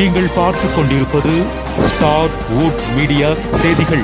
நீங்கள் பார்த்துக் கொண்டிருப்பது ஸ்டார் வுட் மீடியா செய்திகள்.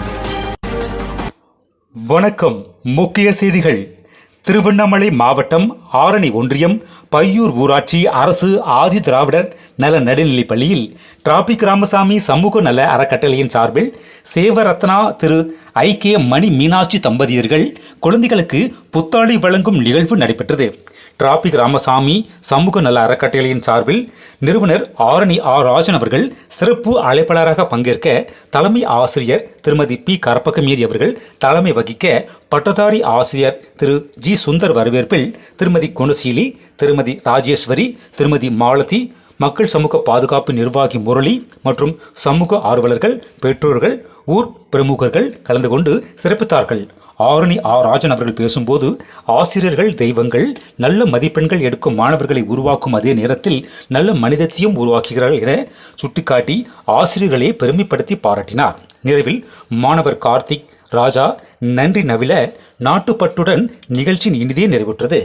வணக்கம். முக்கிய செய்திகள். திருவண்ணாமலை மாவட்டம் ஆரணி ஒன்றியம் பையூர் ஊராட்சி அரசு ஆதி திராவிடர் நல நடுநிலைப் பள்ளியில் டிராபிக் ராமசாமி சமூக நல அறக்கட்டளையின் சார்பில் சேவரத்னா திரு ஐக்கிய மணி மீனாட்சி தம்பதியர்கள் குழந்தைகளுக்கு புத்தாடை வழங்கும் நிகழ்வு நடைபெற்றது. டிராபிக் ராமசாமி சமூக நல அறக்கட்டளையின் சார்பில் நிறுவனர் ஆரணி ஆர் ராஜன் அவர்கள் சிறப்பு அழைப்பாளராக பங்கேற்க தலைமை ஆசிரியர் திருமதி பி. கரப்பகமீரி அவர்கள் தலைமை வகிக்க பட்டதாரி ஆசிரியர் திரு. ஜி. சுந்தர் வரவேற்பில் திருமதி குணசீலி திருமதி ராஜேஸ்வரி திருமதி மாலதி மக்கள் சமூக பாதுகாப்பு நிர்வாகி முரளி மற்றும் சமூக ஆர்வலர்கள் பெற்றோர்கள் ஊர் பிரமுகர்கள் கலந்து கொண்டு சிறப்பித்தார்கள். ஆரணி ஆ ராஜன் அவர்கள் பேசும்போது ஆசிரியர்கள் தெய்வங்கள் நல்ல மதிப்பெண்கள் எடுக்கும் மாணவர்களை உருவாக்கும் அதே நேரத்தில் நல்ல மனிதத்தையும் உருவாக்குகிறார்கள் என சுட்டிக்காட்டி ஆசிரியர்களை பெருமைப்படுத்தி பாராட்டினார். நிறைவில் மாணவர் கார்த்திக் ராஜா நன்றி நவில நாட்டுப்பட்டுடன் நிகழ்ச்சியின் இனிதே நிறைவுற்றது.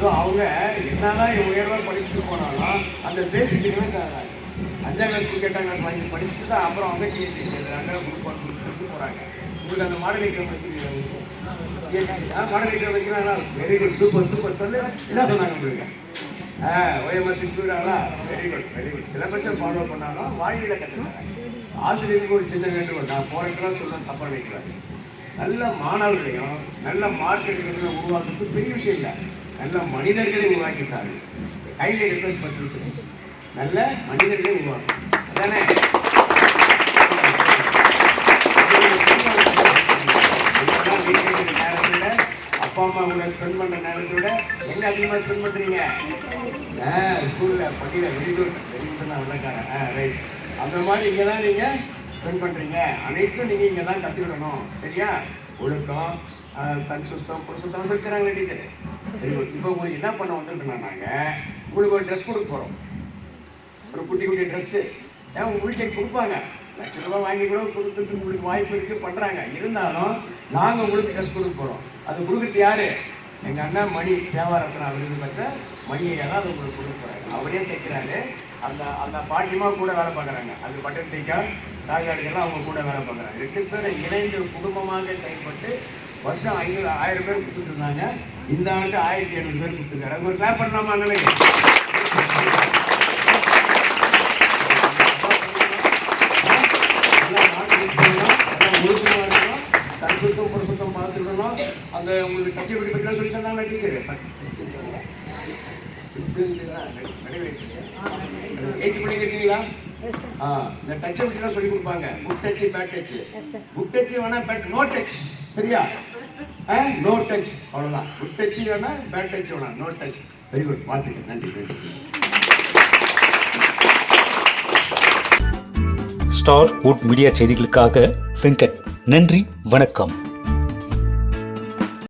அவங்க என்னதான் உயர்வாக படிச்சுட்டு போனாலும் அந்த பேசிக் அஞ்சாம் கிளாஸ் எட்டாம் கிளாஸ் வாங்கி படிச்சுட்டு தான் அப்புறம் அவங்க டிஎன்டி சேர்க்குறாங்க குரூப் ஒன் குரூப் டூ போகிறாங்க உங்களுக்கு அந்த மாடல் எக்ஸாம் வச்சுருக்கீங்க மாடல் எக்ஸாம் வைக்கிறாங்களா வெரி குட் சூப்பர் சூப்பர் சொல்லு. என்ன சொன்னாங்க உங்களுக்கு? ஆ ஓஎம்எஸ் இருக்கிறாங்களா வெரி குட் வெரி குட் சிலபஸை ஃபாலோ பண்ணாலும் வாழ்க்கையில் கற்றுக்கிறாங்க ஆசிரியருக்கு ஒரு சின்ன வேண்டுகோள். நான் போகிறக்கெல்லாம் சொல்ல தப்பாக நினைக்கிறாங்க நல்ல மாணவர்களையும் நல்ல மார்க் எடுக்கிறதையும் உருவாக்குறது பெரிய விஷயம் இல்லை. நல்ல மனிதர்களை உருவாக்கிட்டாங்க. கையில் ரிக்வஸ்ட் பண்ணி நல்ல மனிதர்களை உருவாக்கும். அதானே? அப்பா அம்மா கூட ஸ்பெண்ட் பண்ணுற நேரத்தை விட எங்க அதிகமாக ஸ்பெண்ட் பண்ணுறீங்க ஸ்கூலில் பள்ளியில் வெரி குட் வெரி குட் நான் விளக்காரன் ஆ ரைட் அந்த மாதிரி இங்கே தான் நீங்கள் ஸ்பெண்ட் பண்ணுறீங்க அனைத்தும் நீங்கள் இங்கே தான் கற்றுக்கிடணும் சரியா? ஒழுக்கம் தன் சுத்தம் பொது சுத்தம் சொல்லிக்கிறாங்களே டீச்சர். வெரி குட் இப்போ உங்களுக்கு என்ன பண்ண வந்திருக்கோம் நாங்கள் உங்களுக்கு ஒரு ட்ரெஸ் கொடுக்க போகிறோம் ஒரு குட்டி குட்டி ட்ரெஸ்ஸு ஏன் உங்கள் வீட்டுக்கு கொடுப்பாங்க? லட்ச ரூபா வாங்கி கூட கொடுத்துட்டு உங்களுக்கு வாய்ப்பு இருக்குது பண்ணுறாங்க இருந்தாலும் நாங்கள் உங்களுக்கு ட்ரெஸ் கொடுக்க போகிறோம் அது கொடுக்குறது யார்? எங்கள் அண்ணன் மணி சேவாரத்னா விருது பெற்ற மணியை தான் அது உங்களுக்கு கொடுக்க போகிறாங்க அவரே தைக்கிறாரு. அந்த அந்த பாட்டிமா கூட வேலை பார்க்குறாங்க. அது பட்டன் தைக்கா தாய்காடுகள்லாம் அவங்க கூட வேலை பார்க்குறாங்க. ரெண்டு பேரும் இணைந்து குடும்பமாக செயல்பட்டு வருஷம் ஐநூறு ஆயிரம் பேர் கொடுத்துட்டு இருந்தாங்க. இந்த ஆண்டு ஆயிரத்தி ஐநூறு பேர் கொடுத்துருக்காரு. அது ஒரு கிளாப் பண்ணலாமா அண்ணனுக்கு? சுத்தம் புற சுத்தம் பார்த்துக்கணும் அந்த உங்களுக்கு கட்சி பற்றி பற்றி சொல்லி தந்தாங்க டீச்சர் எயித்து படிக்கிறீங்களா ஆ இந்த டச்சை பற்றிலாம் சொல்லி கொடுப்பாங்க. Good touch bad touch good touch வேணா பேட் நோ டச் சரியா? ஆ நோ டச் அவ்வளோதான் குட் டச் வேணா பேட் டச் வேணா நோ டச் வெரி குட் நன்றி. ஸ்டார் வுட் மீடியா செய்திகளுக்காக வெங்கட் நன்றி வணக்கம்.